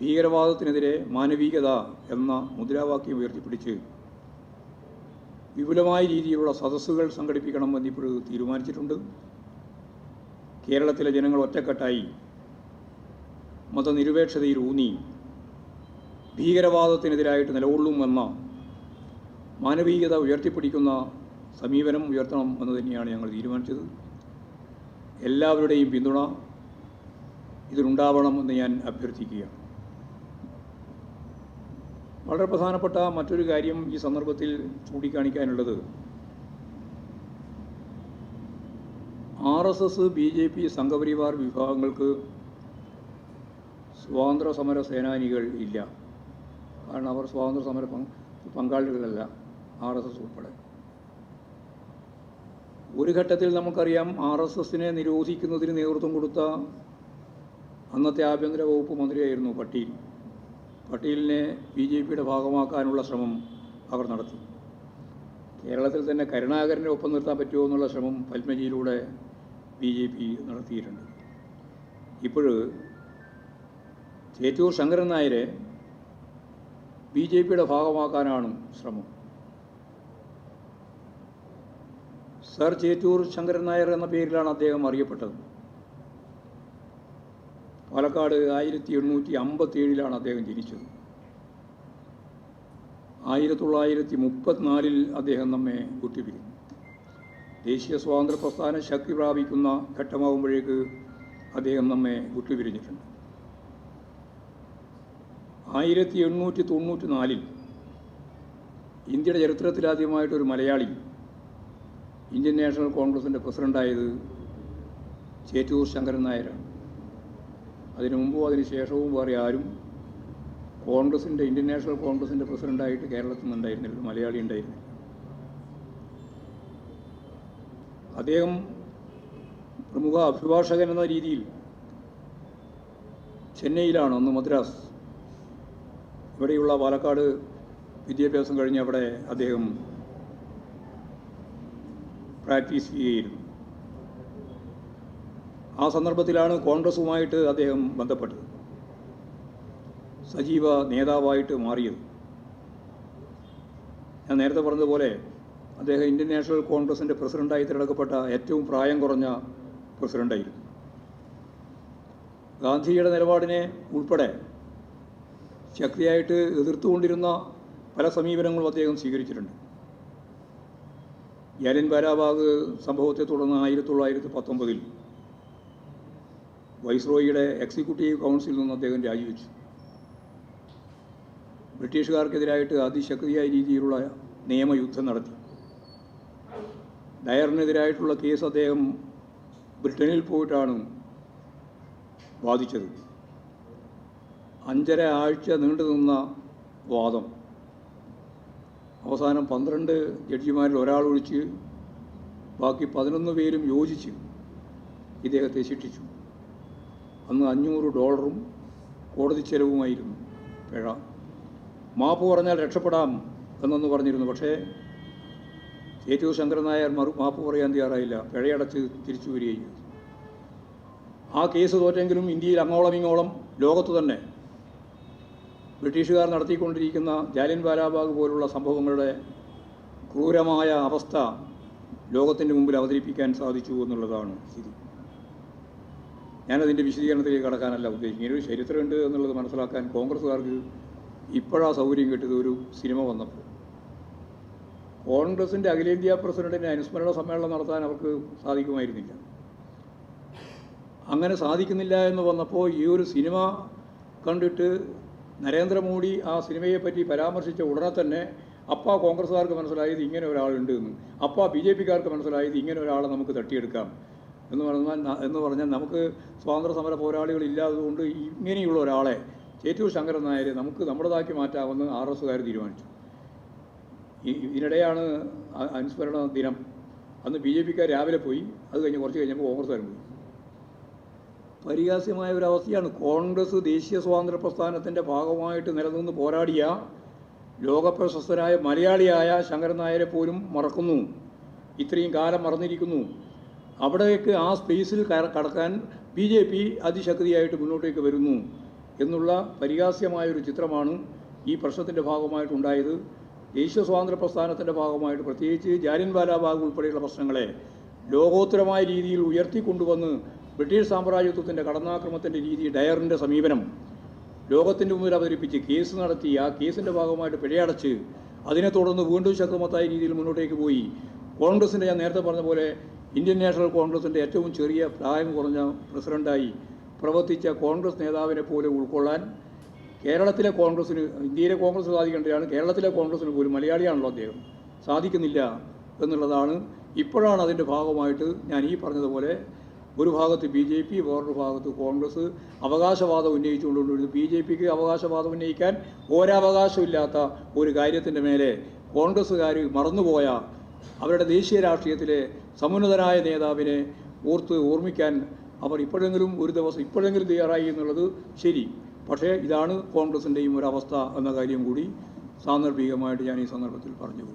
ഭീകരവാദത്തിനെതിരെ മാനവികത എന്ന മുദ്രാവാക്യം ഉയർത്തിപ്പിടിച്ച് വിപുലമായ രീതിയിലുള്ള സദസ്സുകൾ സംഘടിപ്പിക്കണമെന്ന് ഇപ്പോൾ തീരുമാനിച്ചിട്ടുണ്ട്. കേരളത്തിലെ ജനങ്ങൾ ഒറ്റക്കെട്ടായി മതനിരപേക്ഷതയിൽ ഊന്നി ഭീകരവാദത്തിനെതിരായിട്ട് നിലകൊള്ളുമെന്ന മാനവികത ഉയർത്തിപ്പിടിക്കുന്ന സമീപനം ഉയർത്തണം എന്ന് തന്നെയാണ് ഞങ്ങൾ തീരുമാനിച്ചത്. എല്ലാവരുടെയും പിന്തുണ ഇതിനുണ്ടാവണമെന്ന് ഞാൻ അഭ്യർത്ഥിക്കുകയാണ്. വളരെ പ്രധാനപ്പെട്ട മറ്റൊരു കാര്യം ഈ സന്ദർഭത്തിൽ ചൂണ്ടിക്കാണിക്കാനുള്ളത്. R S S B J P Sangh Parivar വിഭാഗങ്ങൾക്ക് സ്വാതന്ത്ര്യ സമര സേനാനികൾ ഇല്ല. കാരണം അവർ സ്വാതന്ത്ര്യ സമര പങ്ക് പങ്കാളികളല്ല ആർ എസ് എസ് ഉൾപ്പെടെ. ഒരു ഘട്ടത്തിൽ നമുക്കറിയാം ആർ എസ് എസിനെ നിരോധിക്കുന്നതിന് നേതൃത്വം കൊടുത്ത അന്നത്തെ ആഭ്യന്തര വകുപ്പ് മന്ത്രിയായിരുന്നു പട്ടീൽ. പട്ടീലിനെ ബി ജെ പിയുടെ ഭാഗമാക്കാനുള്ള ശ്രമം അവർ നടത്തി. കേരളത്തിൽ തന്നെ കരുണാകരനെ ഒപ്പം നിർത്താൻ പറ്റുമോ എന്നുള്ള ശ്രമം പത്മജിയിലൂടെ ബി ജെ പി നടത്തിയിട്ടുണ്ട്. ഇപ്പോൾ ചേറ്റൂർ ശങ്കരൻ നായരെ ബി ജെ പിയുടെ ഭാഗമാക്കാനാണ് ശ്രമം. സർ ചേറ്റൂർ ശങ്കരൻ നായർ എന്ന പേരിലാണ് അദ്ദേഹം അറിയപ്പെട്ടത്. പാലക്കാട് ആയിരത്തി എണ്ണൂറ്റി അമ്പത്തി ഏഴിലാണ് അദ്ദേഹം ജനിച്ചത്. ആയിരത്തി തൊള്ളായിരത്തി മുപ്പത്തിനാലിൽ അദ്ദേഹം നമ്മെ വിട്ടുപിരിഞ്ഞു ദേശീയ സ്വാതന്ത്ര്യ പ്രസ്ഥാനം ശക്തി പ്രാപിക്കുന്ന ഘട്ടമാകുമ്പോഴേക്ക് അദ്ദേഹം നമ്മെ വിട്ടുപിരിഞ്ഞിട്ടുണ്ട് ആയിരത്തി എണ്ണൂറ്റി തൊണ്ണൂറ്റി നാലിൽ ഇന്ത്യയുടെ ചരിത്രത്തിലാദ്യമായിട്ടൊരു മലയാളി ഇന്ത്യൻ നാഷണൽ കോൺഗ്രസിന്റെ പ്രസിഡന്റായത് ചേറ്റൂർ ശങ്കരൻ നായരാണ്. അതിനു മുമ്പും അതിന് ശേഷവും വേറെ ആരും കോൺഗ്രസിന്റെ ഇന്ത്യൻ നാഷണൽ കോൺഗ്രസിന്റെ പ്രസിഡന്റായിട്ട് കേരളത്തിൽ നിന്നുണ്ടായിരുന്നില്ല. മലയാളി ഉണ്ടായിരുന്നില്ല. അദ്ദേഹം പ്രമുഖ അഭിഭാഷകൻ എന്ന രീതിയിൽ ചെന്നൈയിലാണ് ഒന്ന് മദ്രാസ്. ഇവിടെയുള്ള പാലക്കാട് വിദ്യാഭ്യാസം കഴിഞ്ഞ് അവിടെ അദ്ദേഹം പ്രാക്ടീസ് ചെയ്യുകയായിരുന്നു. ആ സന്ദർഭത്തിലാണ് കോൺഗ്രസുമായിട്ട് അദ്ദേഹം ബന്ധപ്പെട്ടത്. സജീവ നേതാവായിട്ട് മാറിയത്. ഞാൻ നേരത്തെ പറഞ്ഞതുപോലെ അദ്ദേഹം ഇന്ത്യൻ നാഷണൽ കോൺഗ്രസിന്റെ പ്രസിഡന്റായി തിരഞ്ഞെടുക്കപ്പെട്ട ഏറ്റവും പ്രായം കുറഞ്ഞ പ്രസിഡന്റായിരുന്നു. ഗാന്ധിയുടെ നിലപാടിനെ ഉൾപ്പെടെ ശക്തിയായിട്ട് എതിർത്തുകൊണ്ടിരുന്ന പല സമീപനങ്ങളും അദ്ദേഹം സ്വീകരിച്ചിട്ടുണ്ട്. യാലിൻ ബാരാബാഗ് സംഭവത്തെ തുടർന്ന് ആയിരത്തി തൊള്ളായിരത്തി പത്തൊമ്പതിൽ വൈസ്രോയിയുടെ എക്സിക്യൂട്ടീവ് കൗൺസിലിൽ നിന്ന് അദ്ദേഹം രാജിവെച്ചു. ബ്രിട്ടീഷുകാർക്കെതിരായിട്ട് അതിശക്തിയായ രീതിയിലുള്ള നിയമയുദ്ധം നടത്തി. ഡയറിനെതിരായിട്ടുള്ള കേസ് അദ്ദേഹം ബ്രിട്ടനിൽ പോയിട്ടാണ് വാദിച്ചത്. അഞ്ചര ആഴ്ച നീണ്ടു നിന്ന വാദം. അവസാനം പന്ത്രണ്ട് ജഡ്ജിമാരിൽ ഒരാൾ ഒഴിച്ച് ബാക്കി പതിനൊന്ന് പേരും യോജിച്ച് ഇദ്ദേഹത്തെ ശിക്ഷിച്ചു. അന്ന് അഞ്ഞൂറ് ഡോളറും കോടതി ചെലവുമായിരുന്നു പിഴ. മാപ്പ് പറഞ്ഞാൽ രക്ഷപ്പെടാം എന്നൊന്ന് പറഞ്ഞിരുന്നു. പക്ഷേ ഏറ്റവും ശങ്കരൻ നായർ മറു മാപ്പ് പറയാൻ തയ്യാറായില്ല. പിഴയടച്ച് തിരിച്ചു വരികയും ചെയ്തു. ആ കേസ് തോറ്റെങ്കിലും ഇന്ത്യയിൽ അങ്ങോളം ഇങ്ങോളം ലോകത്ത് തന്നെ ബ്രിട്ടീഷുകാർ നടത്തിക്കൊണ്ടിരിക്കുന്ന ജാലിയൻ വാലാബാഗ് പോലുള്ള സംഭവങ്ങളുടെ ക്രൂരമായ അവസ്ഥ ലോകത്തിന്റെ മുമ്പിൽ അവതരിപ്പിക്കാൻ സാധിച്ചു എന്നുള്ളതാണ് സ്ഥിതി. ഞാനതിന്റെ വിശദീകരണത്തിലേക്ക് കടക്കാനല്ല ഉദ്ദേശിക്കുന്നത്. ഒരു ചരിത്രമുണ്ട് എന്നുള്ളത് മനസ്സിലാക്കാൻ കോൺഗ്രസ്സുകാർക്ക് ഇപ്പോഴാ സൗകര്യം കിട്ടിയത് ഒരു സിനിമ വന്നപ്പോൾ. കോൺഗ്രസിന്റെ അഖിലേന്ത്യാ പ്രസിഡന്റിന്റെ അനുസ്മരണ സമ്മേളനം നടത്താൻ അവർക്ക് സാധിക്കുമായിരുന്നില്ല. അങ്ങനെ സാധിക്കുന്നില്ല എന്ന് വന്നപ്പോൾ ഈ ഒരു സിനിമ കണ്ടിട്ട് നരേന്ദ്രമോദി ആ സിനിമയെപ്പറ്റി പരാമർശിച്ച ഉടനെ തന്നെ അപ്പ കോൺഗ്രസ്സുകാർക്ക് മനസ്സിലായത് ഇങ്ങനെ ഒരാളുണ്ട് എന്ന് അപ്പ ബി ജെ പിക്കാർക്ക് മനസ്സിലായത് ഇങ്ങനെ ഒരാളെ നമുക്ക് തട്ടിയെടുക്കാം. എന്ന് പറഞ്ഞാൽ എന്ന് പറഞ്ഞാൽ നമുക്ക് സ്വാതന്ത്ര്യ സമര പോരാളികൾ ഇല്ലാത്തതുകൊണ്ട് ഇങ്ങനെയുള്ള ഒരാളെ ചേറ്റൂർ ശങ്കരൻ നായരെ നമുക്ക് നമ്മുടേതാക്കി മാറ്റാമെന്ന് ആർ എസ്സുകാർ തീരുമാനിച്ചു. ഇതിനിടെയാണ് അനുസ്മരണ ദിനം. അന്ന് ബി ജെ പിക്കാർ രാവിലെ പോയി. അത് കഴിഞ്ഞ് കുറച്ച് കഴിഞ്ഞപ്പോൾ കോൺഗ്രസ്സുകാർ പോയി. പരിഹാസ്യമായ ഒരു അവസ്ഥയാണ്. കോൺഗ്രസ് ദേശീയ സ്വാതന്ത്ര്യ പ്രസ്ഥാനത്തിന്റെ ഭാഗമായിട്ട് നിലനിന്ന് പോരാടിയ ലോകപ്രശസ്തനായ മലയാളിയായ ശങ്കരൻ നായരെ പോലും മറക്കുന്നു. ഇത്രയും കാലം മറന്നിരിക്കുന്നു. അവിടേക്ക് ആ സ്പേസിൽ കടക്കാൻ ബി ജെ പി അതിശക്തിയായിട്ട് മുന്നോട്ടേക്ക് വരുന്നു എന്നുള്ള പരിഹാസ്യമായൊരു ചിത്രമാണ് ഈ പ്രശ്നത്തിന്റെ ഭാഗമായിട്ടുണ്ടായത് ദേശീയ സ്വാതന്ത്ര്യ പ്രസ്ഥാനത്തിന്റെ ഭാഗമായിട്ട് പ്രത്യേകിച്ച് ജാലിയൻ വാലാബാഗ് ഉൾപ്പെടെയുള്ള പ്രശ്നങ്ങളെ ലോകോത്തരമായ രീതിയിൽ ഉയർത്തിക്കൊണ്ടുവന്ന് ബ്രിട്ടീഷ് സാമ്രാജ്യത്വത്തിന്റെ കടന്നാക്രമത്തിന്റെ രീതി ഡയറിന്റെ സമീപനം ലോകത്തിന്റെ മുന്നിൽ അവതരിപ്പിച്ച് കേസ് നടത്തി ആ കേസിന്റെ ഭാഗമായിട്ട് പിഴയടച്ച് അതിനെ തുടർന്ന് വീണ്ടും ശക്തമത്തായ രീതിയിൽ മുന്നോട്ടേക്ക് പോയി. കോൺഗ്രസിന്റെ ഞാൻ നേരത്തെ പറഞ്ഞ പോലെ ഇന്ത്യൻ നാഷണൽ കോൺഗ്രസിന്റെ ഏറ്റവും ചെറിയ പ്രായം കുറഞ്ഞ പ്രസിഡന്റായി പ്രവർത്തിച്ച കോൺഗ്രസ് നേതാവിനെ പോലെ ഉൾക്കൊള്ളാൻ കേരളത്തിലെ കോൺഗ്രസ്സിന് ഇന്ത്യയിലെ കോൺഗ്രസ് സാധിക്കേണ്ടതാണ് കേരളത്തിലെ കോൺഗ്രസ്സിന് പോലും മലയാളിയാണല്ലോ അദ്ദേഹം. സാധിക്കുന്നില്ല എന്നുള്ളതാണ് ഇപ്പോഴാണ് അതിന്റെ ഭാഗമായിട്ട് ഞാൻ ഈ പറഞ്ഞതുപോലെ ഒരു ഭാഗത്ത് ബി ജെ പി വേറൊരു ഭാഗത്ത് കോൺഗ്രസ് അവകാശവാദം ഉന്നയിച്ചുകൊണ്ടുകൊണ്ടിരുന്നു ബി ജെ പിക്ക് അവകാശവാദം ഉന്നയിക്കാൻ ഒരവകാശമില്ലാത്ത ഒരു കാര്യത്തിന്റെ മേലെ കോൺഗ്രസ്സുകാർ മറന്നുപോയ അവരുടെ ദേശീയ രാഷ്ട്രീയത്തിലെ സമുന്നതനായ നേതാവിനെ ഓർത്ത് ഓർമ്മിക്കാൻ അവർ ഇപ്പോഴെങ്കിലും ഒരു ദിവസം ഇപ്പോഴെങ്കിലും തയ്യാറായി എന്നുള്ളത് ശരി. പക്ഷേ ഇതാണ് കോൺഗ്രസിന്റെയും ഒരവസ്ഥ എന്ന കാര്യം കൂടി സാന്ദർഭികമായിട്ട് ഞാൻ ഈ സന്ദർഭത്തിൽ പറഞ്ഞു.